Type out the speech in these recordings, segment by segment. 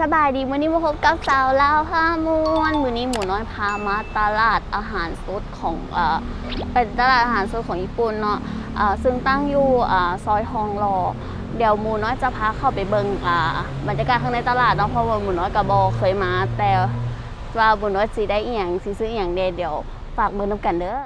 สบายดีวันนี้มาพบกับสาวลาวห้ามวนวันนี้หมูน้อยพามาตลาดอาหารสดของเออเป็นตลาดอาหารสดของญี่ปุ่นเนาะเอ่อซึ่งตั้งอยู่อ่าซอยทองหล่อเดี๋ยวหมูน้อยจะพาเข้าไปเบิ่งอ่าบรรยากาศข้างในตลาดเนาะเพราะว่าหมูน้อยกับบอเคยมา แต่ว่าหมูน้อยสิได้อีหยังสิซื้ออีหยังเดเดี๋ยวฝากเบิ่งน้ำกันเด้อ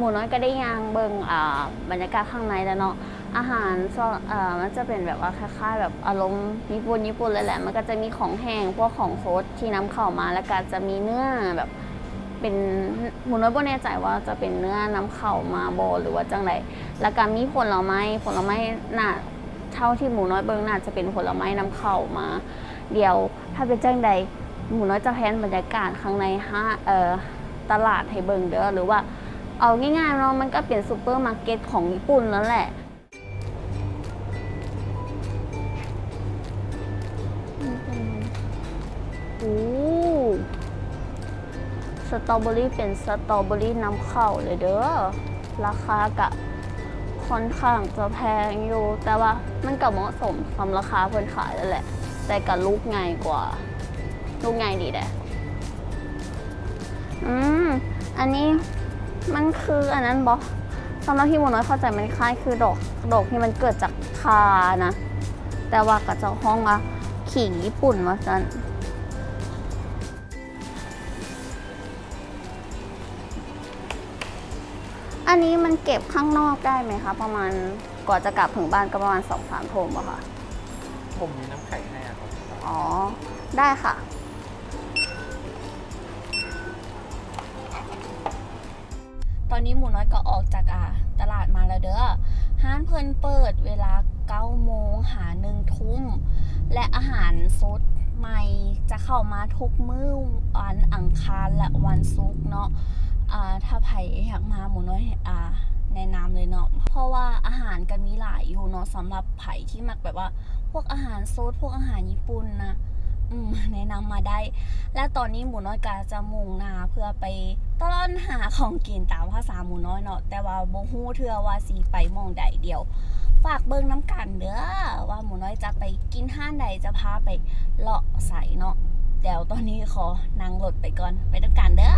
หมูน้อยก็ได้ยางเบิงบรรยากาศข้างในแล้วเนาะอาหารมันจะเป็นแบบว่าคล้ายๆแบบอารมณ์ญี่ปุ่นญี่ปุ่นเลยแหละ มันก็จะมีของแห้งพวกของสดที่นำเข้ามาแล้วก็จะมีเนื้อแบบเป็นหมูน้อยบ่แน่ใจว่าจะเป็นเนื้อนำเข้ามาโบหรือว่าจังไรแล้วก็มีผลไม้ผลไม้น่าเท่าที่หมูน้อยเบิงน่าจะเป็นผลไม้นำเข้ามา เดียวถ้าเป็นจังใดหมูน้อยจะแพนบรรยากาศข้างในห้าตลาดให้เบิงเด้อหรือว่า เอาง่ายๆเนาะมันก็เป็นซูเปอร์มาร์เก็ตของญี่ปุ่นแล้วแหละโอ้สตรอเบอรี่เป็นสตรอเบอรี่นำเข้าเลยเด้อ ราคากะค่อนข้างจะแพงอยู่ แต่ว่ามันก็เหมาะสมสำราคาเพิ่นขายแล้วแหละ แต่กับลูกง่ายกว่า ลูกง่ายดีแหละอืม อันนี้ มันคืออันนั้นบอสำหรับที่โมน้อยเข้าใจมันคล้ายคือดอกดอกที่มันเกิดจากคานะ แต่ว่ากับเจ้าห้องอะขิงญี่ปุ่นมาจันอันนี้มันเก็บข้างนอกได้ไหมคะ ประมาณกว่าจะกลับถึงบ้านก็ประมาณสองสามทุ่มอะค่ะผมมีน้ำแข็งให้อะครับ อ๋อ ได้ค่ะ ตอนนี้หมูน้อยก็ออกจากอ่าตลาดมาแล้วเด้อห้านเพลินเปิดเวลา9โมงหาหนึ่งทุ่ม และอาหารสดใหม่จะเข้ามาทุกมื้อวันอังคารและวันศุกร์เนาะอ่าถ้าไผอยากมาหมูน้อยอ่าแนะนำเลยเนาะ เพราะว่าอาหารก็มีหลายอยู่เนาะสำหรับไผที่มักแบบว่า พวกอาหารโซดพวกอาหารญี่ปุ่นนะ แนะนำมาได้ และตอนนี้หมูน้อยกาจะมุ่งหนาเพื่อไปตลอนหาของกินตามภาษาหมูน้อยเนาะแต่ว่าบ่ฮู้เทื่อว่าสีไปมองใดเดียว ฝากเบิ่งน้ำกันเด้อว่าหมูน้อยจะไปกินห้านใดจะพาไปเลาะใส่เนาะเดี๋ยวตอนนี้ขอนั่งรถไปก่อนไปน้ำกันเด้อ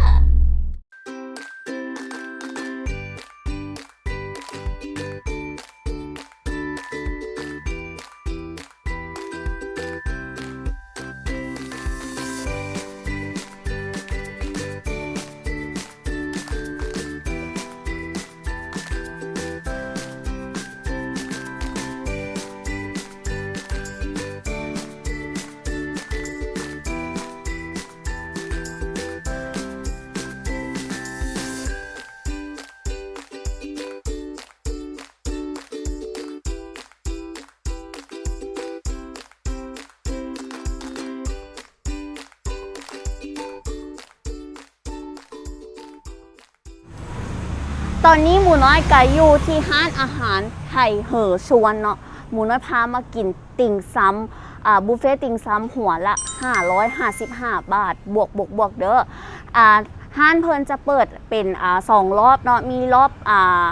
ตอนนี้หมูน้อยกายอยู่ที่ห้านอาหารไทยเหอชวนเนาะหมูน้อยพามากินติ่งซ้ำบุฟเฟ่ติ่งซ้ำหัวละ 555 บาท บวกบวกบวกเด้ออ่าห้านเพลินจะเปิดเป็นอ่าสองรอบเนาะมีรอบอ่า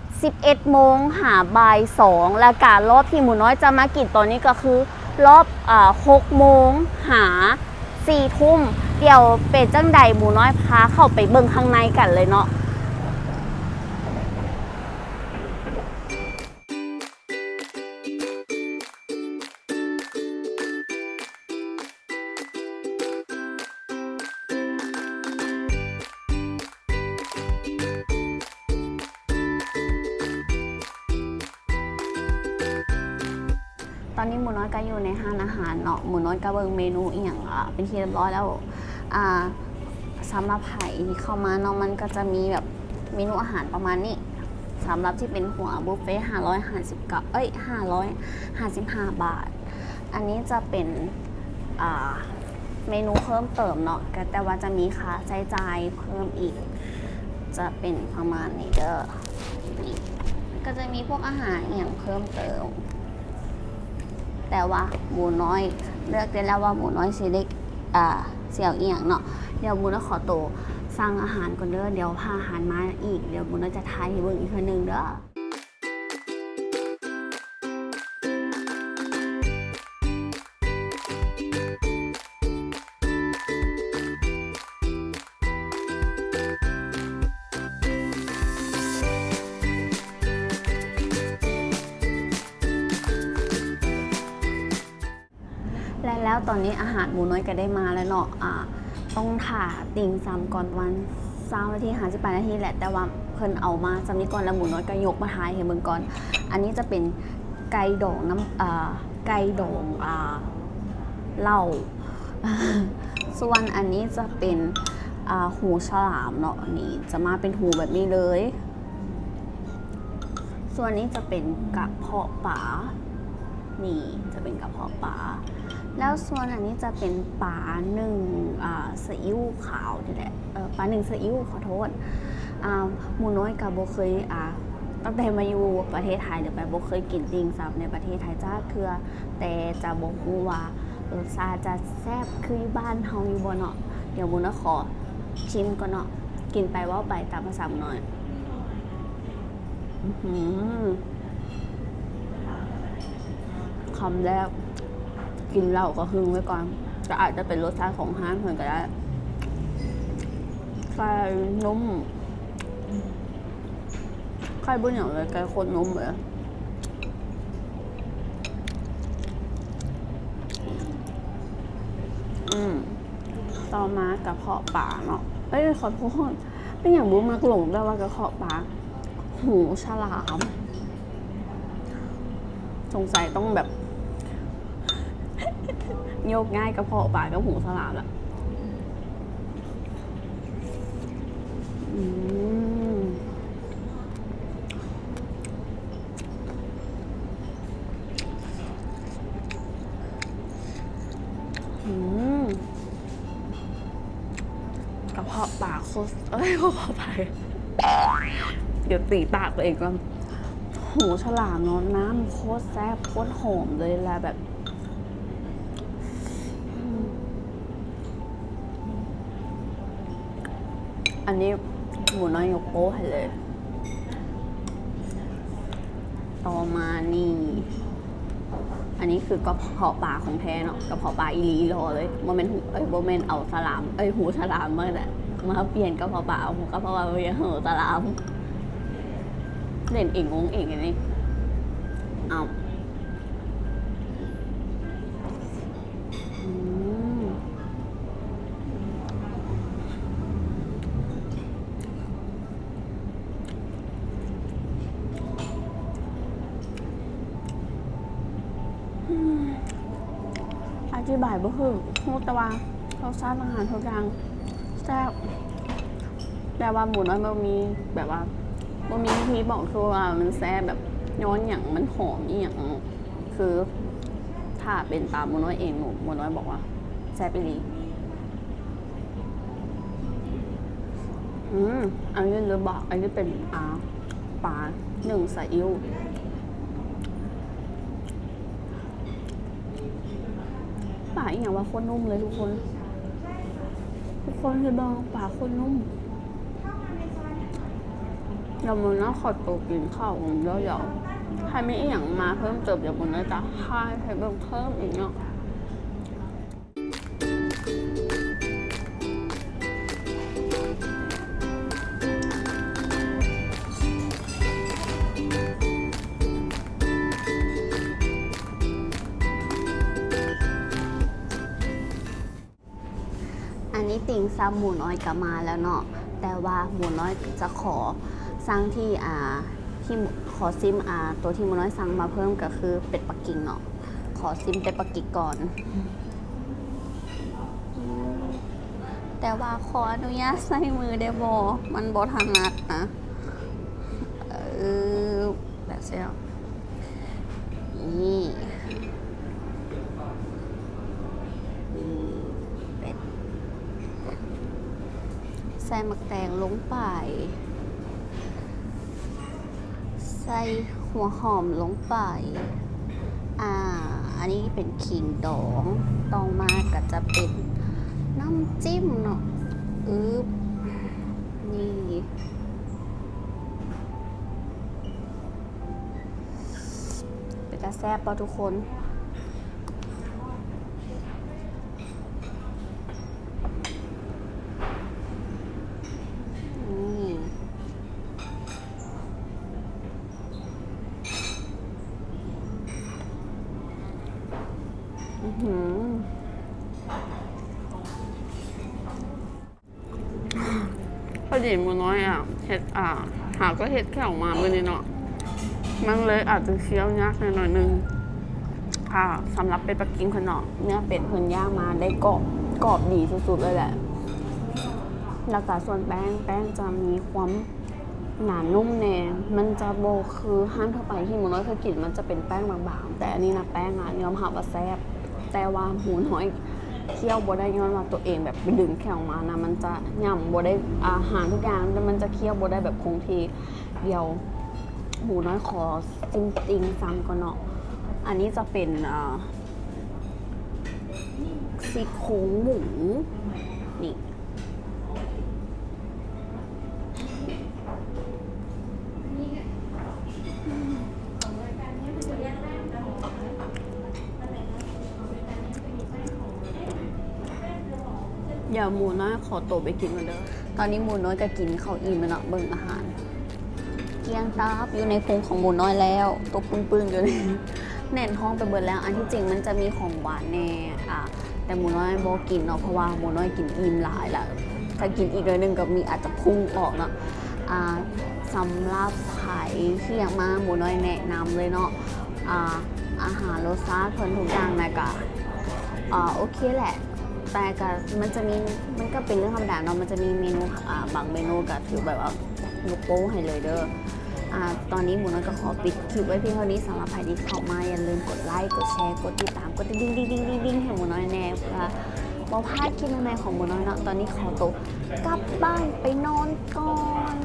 11โมงหาบ่าย2และการรอบที่หมูน้อยจะมากินตอนนี้ก็คือ รอบอ่า6โมงหา4ทุ่มเดี๋ยวเป็ดจังใดหมูน้อยพาเข้าไปเบิ่งข้างในกันเลยเนาะ ตอนนี้หมูน้อยก็อยู่ในห้างอาหารเนาะหมูน้อยก็เบิ่งเมนูอีหยังอะเป็นที่เรียบร้อยแล้วอ่าสำหรับไผ่ที่เข้ามาเนาะมันก็จะมีแบบเมนูอาหารประมาณนี้สำหรับที่เป็นหัวบุฟเฟ่ห้าร้อยห้าสิบกับเอ้ยห้าร้อยห้าสิบห้าบาท อันนี้จะเป็นอ่าเมนูเพิ่มเติมเนาะแต่ว่าจะมีค่าใช้จ่ายเพิ่มอีก จะเป็นประมาณนี้เด้อก็จะมีพวกอาหารอย่างเพิ่มเติม แต่ว่าหมูน้อย เลือกได้แล้วว่าหมูน้อยสีเล็กอ่าเสี่ยวเอียงเนาะเดี๋ยวหมูน้อยขอตัวสั่งอาหารก่อนเด้อเดี๋ยวพาอาหารมาอีกเดี๋ยวหมูน้อยจะทายให้เบิ่งอีกทีหนึงเด้อ ตอนนี้อาหารหมูน้อยก็ได้มาแล้วเนาะอ่าต้องถ่าติ่งซ้ำก่อนวันสามนาทีหาสิบแปดนาทีแหละแต่ว่าเพิ่นเอามาจำนี้ก่อนแล้วหมูน้อยก็ยกมาทายให้เบิ่งก่อน อันนี้จะเป็นไก่ดองน้ำอ่าไก่ดองอ่าเหล้าส่วนอันนี้จะเป็นอ่าหูฉลามเนาะนี่จะมาเป็นหูแบบนี้เลย ส่วนนี้จะเป็นกระเพาะปลานี่จะเป็นกระเพาะปลา แล้วส่วนอันนี้จะเป็นปลาหนึ่งซีอิ๊วขาวนี่แหละปลาหนึ่งซีอิ๊วขอโทษหมูน้อยกับโบเคยตั้งแต่มาอยู่ประเทศไทยหรือไปโบเคยกินติงซับในประเทศไทยจ้าเคือแต่จะบอกว่ารสชาติจะแซ่บคือบ้านเฮาอยู่บ่เนาะเดี๋ยวมูน้อยขอชิมก่อนเนาะกินไปว่าไปตามภาษาหน้อยอื้อหือคำแรก กินเหล้าก็หึงไว้ก่อนก็อาจจะเป็นรสชาติของห้างเพิ่นก็ได้ไข่นุ่มไข่บุญอย่างเลยไก่โคตรนุ่มเลยอืมต่อมากระเพาะปลาเนาะเอ้ยขอโทษเป็นอย่างบูมากหลงได้ว่ากระเพาะปลาหูฉลาม สงสัยต้องแบบ โยกง่ายกระเพาะปลากับหูฉลามละอืมอืมกระเพาะปลาโคตรเอ้ยกระเพาะปลาเดี๋ยวตีปากตัวเองก่อนหูฉลามเนอะน้ำโคตรแซ่บโคตรหอมเลยแหละแบบ อันนี้หมูน้อยยกโป้ให้เลย ต่อมานี่ อันนี้คือกระเพาะปลาของแท้เนาะกระเพาะปลาอีลีรอเลยโมเมนต์เอ้ยโมเมนต์เอาสลาม เอ้ยหูฉลามมาแหละมาเปลี่ยนกระเพาะปลาเอากระเพาะปลาเปลี่ยนหูฉลาม เล่นเองงงเองอันนี้เอา ธิบายบ่คือฮู้แต่ว่ารสชาติอาหารทุกอย่างแซ่บแต่ว่าหมูน้อยมันมีแบบว่าบ่มีวิธีบอกคือว่ามันแซ่บแบบย้อนอย่างมันหอมอีหยังคือถ้าเป็นตามหมูน้อยเองหมูหมูน้อยบอกว่าแซ่บไปลีอืมอันนี้เลยบอกอันนี้เป็นอ่าปลาหนึ่งซีอิ๊ว ป่าอีกอย่างว่าคนนุ่มเลยทุกคน ทุกคนคือบองป่าคนนุ่มเรามันน่าขอตัวกินข้าวของเยอะๆใครไม่อีหยังมาเพิ่มเติมอย่าบนนะจ๊ะให้ให้เบิ่งเพิ่มอีกเนาะ ซ้ำหมูน้อยกลับมาแล้วเนาะแต่ว่าหมูน้อยจะขอสั่งที่อ่าที่ขอซิมอ่าตัวที่หมูน้อยสั่งมาเพิ่มก็คือเป็ดปักกิ่งเนาะขอซิมเป็ดปักกิ่งก่อน แต่ว่าขออนุญาตใส่มือได้บอมันบอถนัดนะเออแบบเซลนี่อืมเป็ด ใส่หมักแตงลงไป ใส่หัวหอมลงไป อ่า อันนี้เป็นขิงดองตองมาก็จะเป็นน้ำจิ้มเนาะอึบนี่ เป็นตาแซ่บป่ะทุกคน นี่อื้อหือพอ ดีหมูน้อยอะเห็ดอ่าหาก็เห็ดแค่ออกมาเมื่อนี้เนาะมันเลยอาจจะเคี้ยวยากหน่อยนึงค่ะสำหรับเป็ดปักกิ่งขนมเนื้อเป็ดเพิ่นย่างมาได้กรอบกรอบดีสุดๆเลยแหละแล้วก็ส่วนแป้งแป้งจะมีความหนานุ่มแน่มันจะโบคือห้างทั่วไปที่หมูน้อยเคยกินมันจะเป็นแป้งบางๆ แต่อันนี้นะแป้งอะยอมรับว่าแซ่บแต่ว่าหมูน้อย เคี่ยวบ่ได้ย้อนว่าตัวเองแบบไปดึงแข็งมานะมันจะย่ำบ่ได้อาหารทุกอย่างแต่มันจะเคี่ยวบ่ได้แบบคงที่เดียวหมูน้อยขอจริงจริงๆซ้ำก่อนเนาะอันนี้จะเป็นซี่โครงหมูนี่ เดี๋ยวหมูน้อยขอตัวไปกินกันเด้อตอนนี้หมูน้อยก็กินข้าวอิ่มแล้วเนาะเบิ่งอาหาร เกียงตาบอยู่ในพุงของหมูน้อยแล้วตัวปึ้งๆอยู่ในแน่นท้องไปเบิดแล้ว อันที่จริงมันจะมีของหวานแน่อะแต่หมูน้อยโบกินเนาะเพราะว่าหมูน้อยกินอิ่มหลายแล้วถ้ากินอีกเลยหนึงก็มีอาจจะพุ่งออกเนาะอ่าสำหรับไผ่ที่อยากมาหมูน้อยแนะนำเลยเนาะอ่าอาหารรสชาติเพิ่นทุกอย่างนะกะอ่าโอเคแหละ แต่ก็มันจะมีมันก็เป็นเรื่องธรรมดาเนาะมันจะมีเมนูอ่าบางเมนูก็ถือแบบว่าลูกโป้ให้เลยเด้ออ่าตอนนี้หมูน้อยก็ขอปิดคลิปไว้เพียงเท่านี้สำหรับใครที่เข้ามาอย่าลืมกดไลค์กดแชร์กดติดตามกดดิ้งดิ้งดิ้งดิ้งดิ้งให้หมูน้อยแน่เพื่อบ่พลาดคลิปใหม่ของหมูน้อยเนาะตอนนี้ขอตัวกลับบ้านไปนอนก่อน